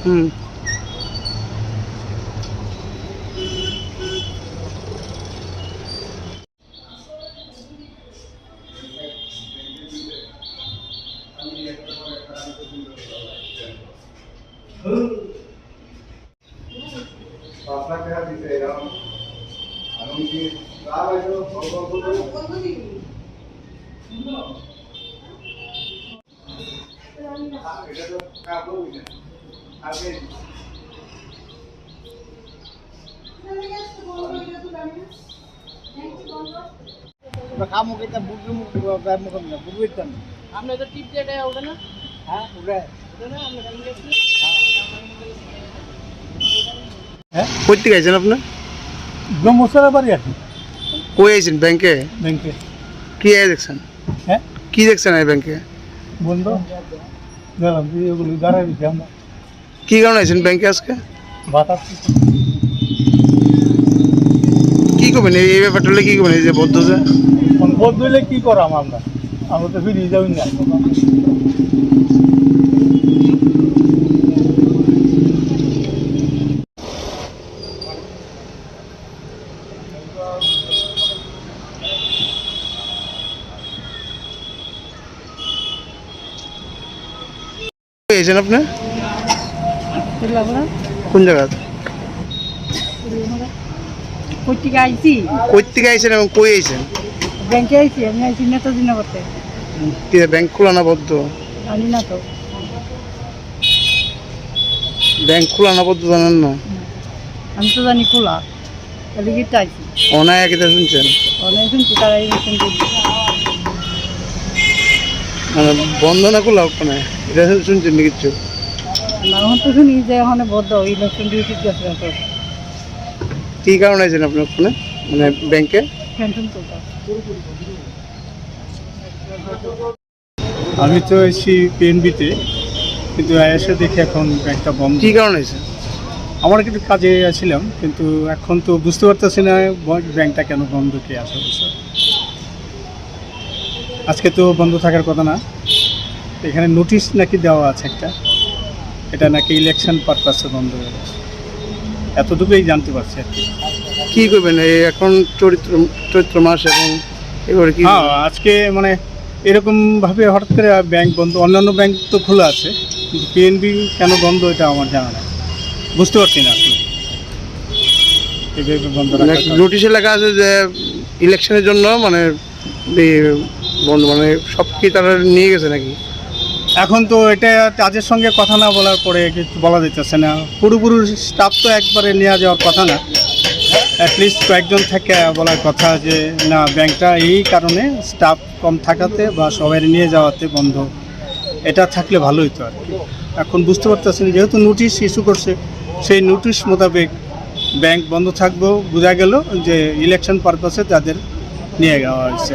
হুম। আপনাকে দিতে এরকম আমি কি লাভ আছে এটা তো কাপড় আগে কামো কেটা বুঝু মুখ গায় মুখ না বুঝুই না আপনি? তো টিপ যেটা ওটা না হ্যাঁ উড়ে ওটা না আপনি কালকে গেছিলেন কই থেকে আইছেন আপনি ব্রহ্মসরা বাড়ি আছে কই আইছেন ব্যাংকে ব্যাংকে কি আই দেখছেন? হ্যাঁ কি দেখছেন এই ব্যাংকে বন্ধ? গেলাম দিয়ে ওগুলো দাঁড়াই দিচ্ছি আমরা। কি কারণে আছেন ব্যাংকে আজকে? বাতাস। কি করবেন? এই ব্যাপারটা হলে কি করবেন? এই যে বদ্ধ যে? বদ্ধ হলে কি করাম আমরা? আমরা তো ফিরিয়ে যাবেন না। আপনি? কোন জায়গা? কোথেকে আইছি। কই থেকে আইছেন এবং কই আইছেন? ব্যাংকে আইছি আমি আইছি নেতাজি নগরতে কি ব্যাংক খোলা না বদ্ধ জানি না তো। ব্যাংক খোলা না বদ্ধ জানেন না? আমি তো জানি খোলা। এদিকে আইছি অনায় কিতা শুনছেন? অনেক শুনছি তারা ইলেকশন মানে বন্ধ না খোলা ওখানে? এটা শুনছেন না কিছু? না এখন তো শুনি যে ওখানে বদ্ধ ইলেকশন ডিউটি গেছে তো কি কারণে আইছেন আপনি ওখানে মানে ব্যাংকে আমি তো এসেছি পিএনবিতে কিন্তু এসে দেখি এখন ব্যাংকটা বন্ধ। কি কারণে আইছেন আমার কিন্তু কাজে ছিলাম কিন্তু এখন তো বুঝতে পারতেছি না ব্যাংকটা কেন বন্ধ কি আছে আজকে তো বন্ধ থাকার কথা না। এখানে নোটিশ নাকি দেওয়া আছে একটা? এটা নাকি ইলেকশন পারপাসে বন্ধ হয়ে গেছে। এতটুকুই জানতে পারছি আর কি। কি করবেন? এই এখন চরিত্র চৈত্র মাস এবং এবারে কি? হ্যাঁ আজকে মানে এরকম ভাবে হঠাৎ করে ব্যাংক বন্ধ অন্যান্য ব্যাংক তো খোলা আছে কিন্তু পিএনবি কেন বন্ধ এটা আমার জানা নেই। বুঝতে পারছি না আসলে। এইভাবে বন্ধ কারণ। নোটিশে লেখা আছে যে ইলেকশনের জন্য মানে এই বন্ধ মানে সব কি তারা নিয়ে গেছে নাকি? এখন তো এটা তাদের সঙ্গে কথা না বলার পরে কিছু বলা যেতেছে না। পুরোপুরি স্টাফ তো একবারে নেওয়া যাওয়ার কথা না। অ্যাটলিস্ট কয়েকজন থেকে বলার কথা যে, না, ব্যাংকটা এই কারণে স্টাফ কম থাকাতে বা সবাই নিয়ে যাওয়াতে বন্ধ। এটা থাকলে ভালোই তো আর এখন বুঝতে পারতেছেন, যেহেতু নোটিশ ইস্যু করছে, সেই নোটিশ মোতাবেক ব্যাংক বন্ধ থাকবেও বোঝা গেল যে ইলেকশন পারপাসে তাদের নিয়ে যাওয়া হয়েছে।